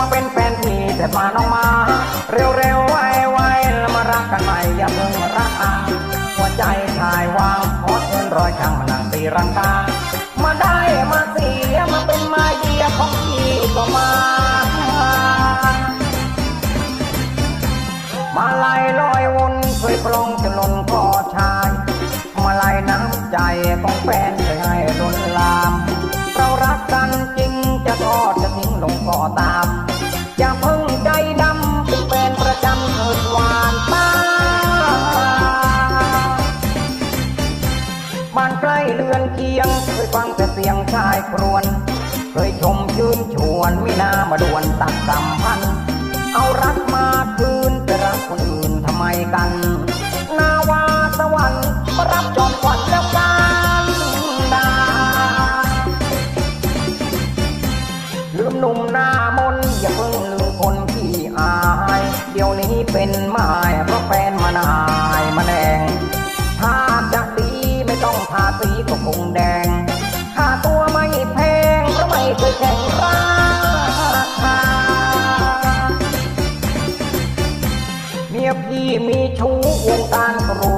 มาเถิดมาน้องมา เร็วๆไวๆแล้วมารักกันใหม่อย่าเพิ่งรักอาหัวใจชายวางขอเชิญรอยช่างมานั่งตีรังกามาได้มาเสียมาเป็นมาเยียของพี่ก็มา มาลายลอยวนเคยปลงจะลนคอชาย มาลายน้ำใจของแฟนเคยให้ลน เอียง เคยฟังแต่เสียงชายครวญเคยชมชื่นชวนมีนามาดวนตักสัมพัน เอารักมาคืนไปรักคนอื่นทำไมกัน นาวาสวรรค์รับจอมขวัญแล้วกันดาลืมหนุ่มหน้ามนอย่าเพิ่งลืมคนที่อาย เดี๋ยวนี้เป็นไม้เพราะแฟนมานายมาแดง สีก็คงแดงค่าตัวไม่แพงเพราะไม่เคยแข่งราคาเมียพี่มีชู้วงการครู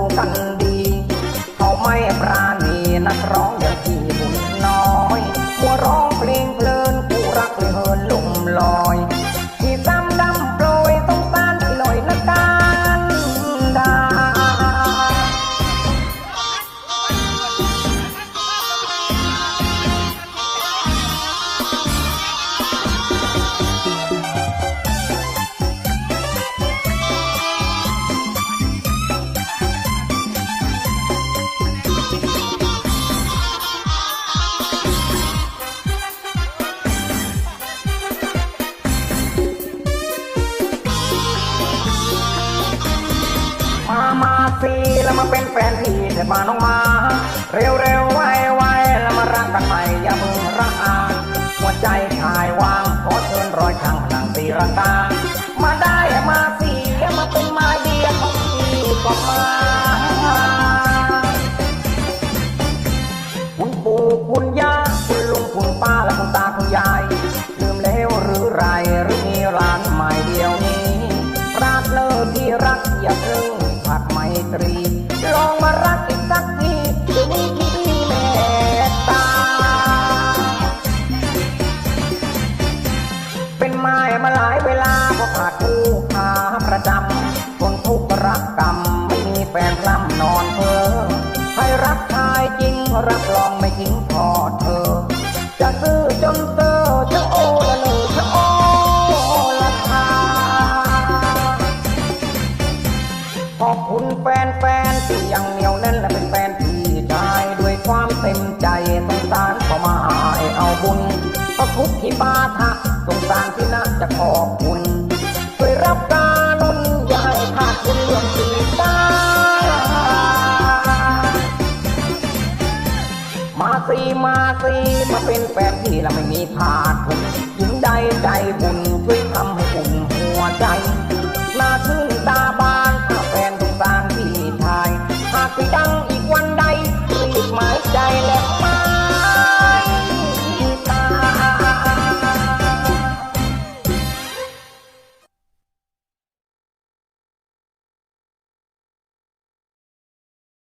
มาสิแล้วมาเป็นแฟนพี่เถิดมาน้องมา เร็วเร็วไวไวแล้วมารักกันใหม่อย่าเพิ่งรักอาหัวใจชายวางขอเชิญรอยช่างมานั่งตีรังกามาได้มาสิมาเป็นมาเดียของพี่ก็มาคุณปู่คุณย่าคุณลุงคุณป้าและคุณตาคุณยาย ลืมแล้วหรือไรหรือมีร้านใหม่เดียวนี้รักเลิกที่รักอย่าเพิ่ง ตรี ลองมารักอีกสักทีจะมีที่ดีเมตตา เป็นไม้มาหลายเวลาก็ขาดคู่ขาประจำคนทุกข์รักกรรมไม่มีแฟนร่ำนอนเพ้อให้รักชายจริงรับรองไม่ทิ้งทอเธอ จะซื้อจน อบคุณแฟนๆที่ยังเหนียวแน่นและเป็นแฟนพี่ชายด้วยความเต็มใจสงสารก็มาให้เอาบุญก็ทุกที่ปาทะสงสารที่น่าจะขอบคุณช่วยรับการุณอย่าให้ขาดคุณเรื่องสีตามาสิมาสิมาเป็นแฟนพี่แล้วไม่มีขาดทุนหญิงใดใจบุ